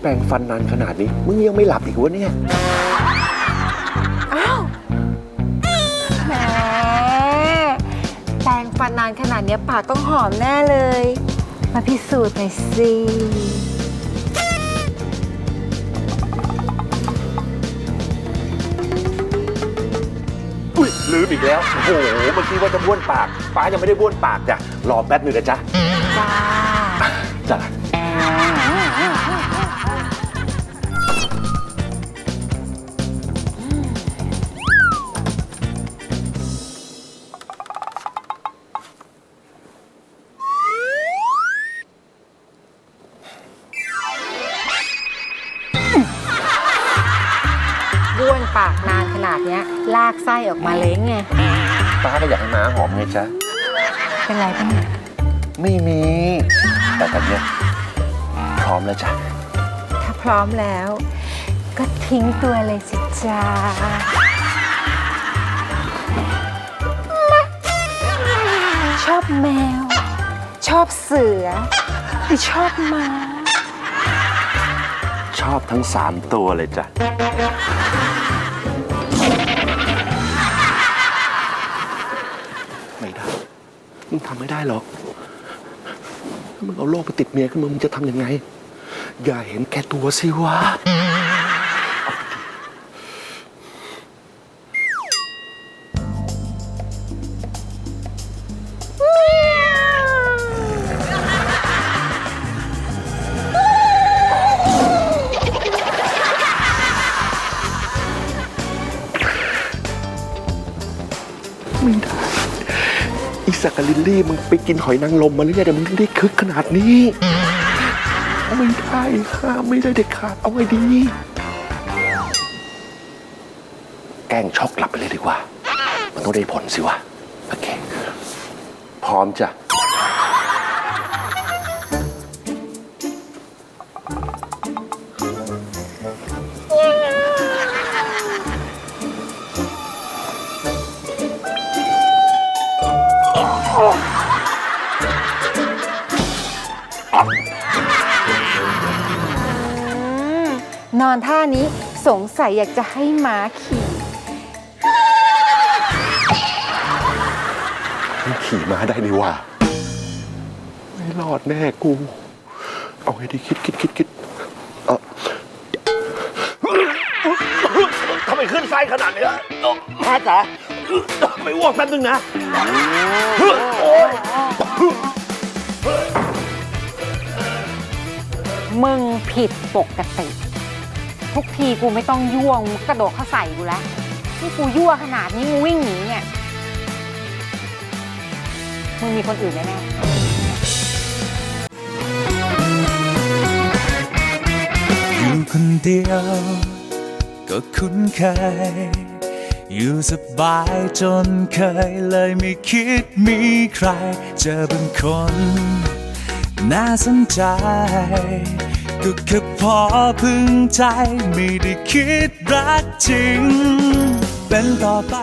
แปรงฟันนานขนาดนี้ มึงยังไม่หลับอีกวะเนี่ย อ้าวแหมแปรงฟันนานขนาดเนี้ยปากต้องหอมแน่เลย มาพิสูจน์หน่อยสิ อุ้ยลืมอีกแล้ว โอ้โห เมื่อกี้ว่าจะบ้วนปาก ป้ายังไม่ได้บ้วนปากจ้ะ รอแป๊บหนึงนะจ๊ะ จ้า บ้วนปากนานขนาดเนี้ย ลากไส้ออกมาเลยไง ป้าก็อยากให้ม้าหอมไงจ๊ะ เป็นไรปะเนี่ยไม่มี แต่ตอนเนี้ยพร้อมแล้วจ้ะ ถ้าพร้อมแล้ว ก็ทิ้งตัวเลยสิจ้าชอบแมว ชอบเสือหรือชอบหมาชอบทั้งสามตัวเลยจ้ะ ไม่ได้ มึงทำไม่ได้หรอก ถ้ามึงเอาโรคไปติดเมียขึ้นมามึงจะทำยังไง อย่าเห็นแก่ตัวสิวะ ไม่ได้อีสักกับลิลลี่มึงไปกินหอยนางรมมาหรือยังเดี๋ยวมึงถึงได้คึกขนาดนี้ไม่ได้ค่ะไม่ได้เด็ดขาดเอาไงดี แกล้งช็อกกลับไปเลยดีกว่า มันต้องได้ผลสิวะ โอเค พร้อมจ้ะ นอนท่านี้สงสัยอยากจะให้ม้าขี่มึงขี่ม้าได้ดีว่าไม่รอดแน่กู เอาไงดีคิดคิดคิดคิดเออทำไมขึ้นไส้ขนาดนี้แม่จ๋าไม่อ้วกแป๊บนึงนะมึงผิดปกติ ทุกทีกูไม่ต้องยั่วมึงกระโดดเข้าใส่กูแล้วนี่กูยั่วขนาดนี้มึงวิ่งหนีเนี่ยมึงมีคนอื่นแน่ๆอยู่คนเดียว ก็คุ้นเคย อยู่สบายจนเคยเลยไม่คิดมีใคร เจอเป็นคน น่าสนใจ ก็แค่พอพึงใจ ไม่ได้คิดรักจริง เป็นต่อไป